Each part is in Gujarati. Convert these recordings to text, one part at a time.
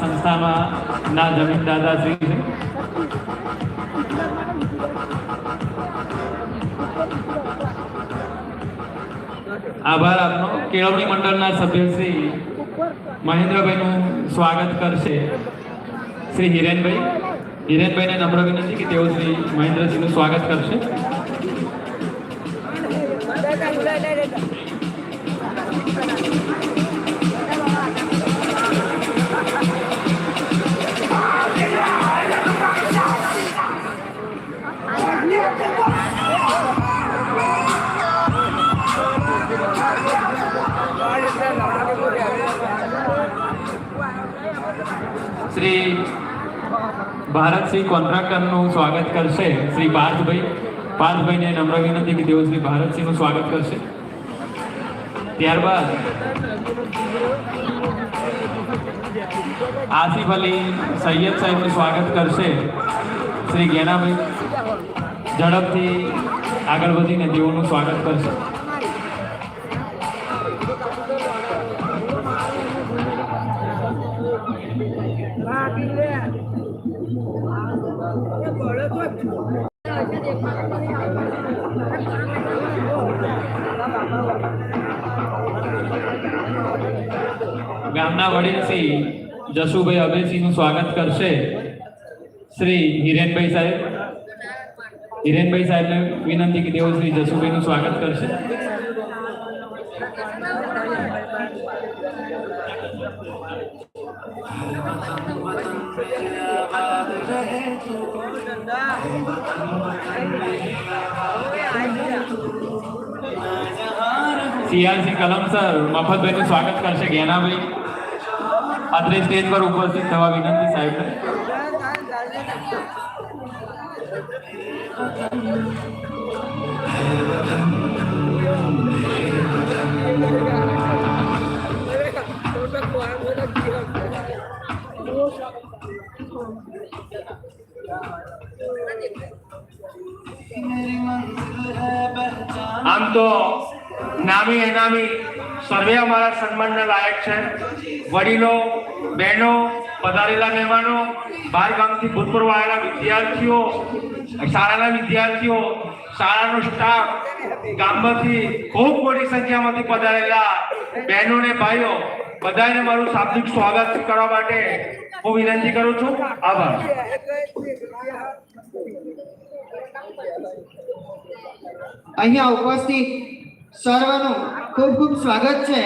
સંસ્થામાં ના જમીન દાદાશ્રી છે આભાર આપનો. કેળવણી મંડળના સભ્ય શ્રી મહેન્દ્રભાઈનું સ્વાગત કરશે. શ્રી હિરેનભાઈ. હિરેનભાઈને નમ્ર વિનંતી કે તેઓ શ્રી મહેન્દ્રજીનું સ્વાગત કરશે. શ્રી ભારતસિંહ કોન્ટ્રાક્ટરનું સ્વાગત કરશે. શ્રી પાર્થભાઈ, પાર્થભાઈને નમ્ર વિનંતી કે તેઓ શ્રી ભારતસિંહનું સ્વાગત કરશે. ત્યારબાદ આસિફ અલી સૈયદ સાહેબનું સ્વાગત કરશે. શ્રી ગેનાભાઈ ઝડપથી આગળ વધીને તેઓનું સ્વાગત કરશે. ગામના વડીલ શ્રી જશુભાઈ અભયસિંહનું સ્વાગત કરશે. શ્રી હિરેનભાઈ સાહેબ. હિરેનભાઈ સાહેબને વિનંતી કે તેઓ શ્રી જશુભાઈનું સ્વાગત કરશે. सियांशी कलम सर मफत भाईचे स्वागत करशे घेणाबाई अत्रे स्टेजवर उपस्थित थवा विनंती साहेब. આમ તો નામી અનામી સર્વે અમારા સન્માનના લાયક છે. વડીલો, બહેનો, પધારેલા મહેમાનો બહાર ગામથી ભૂતપૂર્વ આવેલા વિદ્યાર્થીઓ, શાળાના વિદ્યાર્થીઓ, શાળાનો સ્ટાફ ગામમાંથી ખૂબ મોટી સંખ્યામાંથી પધારેલા બહેનો ને ભાઈઓ બધાને મારું શાબ્દિક સ્વાગત કરવા માટે હું વિનંતી કરું છું. આભાર. અહીંયા ઉપસ્થિત સર્વનું ખૂબ ખૂબ સ્વાગત છે.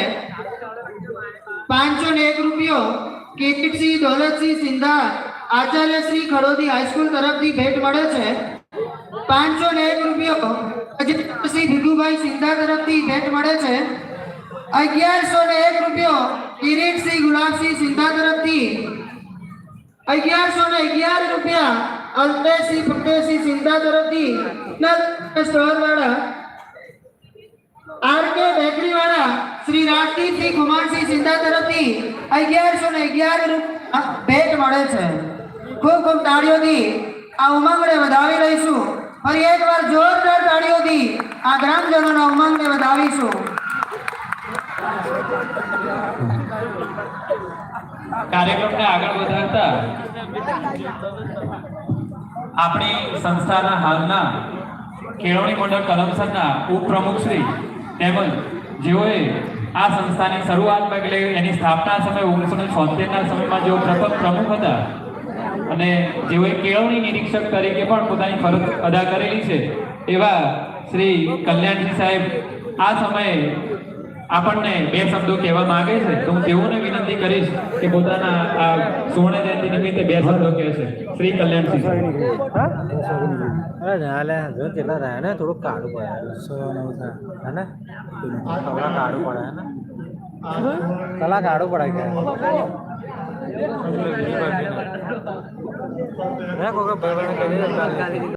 પાંચસો ને એક રૂપિયો કિરીટસિંહ દોલતસિંહ સિંધા આચાર્ય શ્રી ખડોદી હાઈસ્કૂલ તરફથી ભેટ મળે છે. પાંચસો ને એક રૂપિયો અજયસિંહ ભીખુભાઈ સિંધા તરફથી ભેટ મળે છે. અગિયારસો ને એક રૂપિયો કિરીટસિંહ ગુલાબસિંહ સિંધા તરફથી. અગિયારસો ને અગિયાર રૂપિયા અલ્પેશસિંહ ફતેહસિંહ સિંધા તરફથી. સ્ટોર વાળા આર કે બેકરી વાળા શ્રી રાજદીપસિંહ કુમારસિંહ સિંધા તરફથી અગિયારસો ને અગિયાર ભેટ મળે છે. ખૂબ ખૂબ તાળીઓથી આ ઉમંગને વધાવી લઈશું. ફરી એકવાર જોરદાર તાળીઓથી આ ગ્રામજનોના ઉમંગને વધાવીશું. કાર્યક્રમને આગળ વધારતા આપણી સંસ્થાના હાલના કેળવણી મંડળ કલમસરના ઉપપ્રમુખ શ્રી તેમજ જેઓએ આ સંસ્થાની શરૂઆત એટલે એની સ્થાપના સમયે ઓગણીસો ને છોતેરના સમયમાં જેઓ પ્રથમ પ્રમુખ હતા અને જેઓએ કેળવણી નિરીક્ષક તરીકે પણ પોતાની ફરજ અદા કરેલી છે એવા શ્રી કલ્યાણજી સાહેબ આ સમયે આપણને બે શબ્દો કહેવા માંગે છે. તો હું તેઓને વિનંતી કરીશ કે પોતાના આ સુવર્ણ જયંતિ નિમિત્તે બે શબ્દો કહેશે શ્રી કલ્યાણસિંહ થોડુંક કાઢું પડે. કાઢું પડે, હે ને? કલા કાઢું પડે કે? મેં કોઈ ભાઈ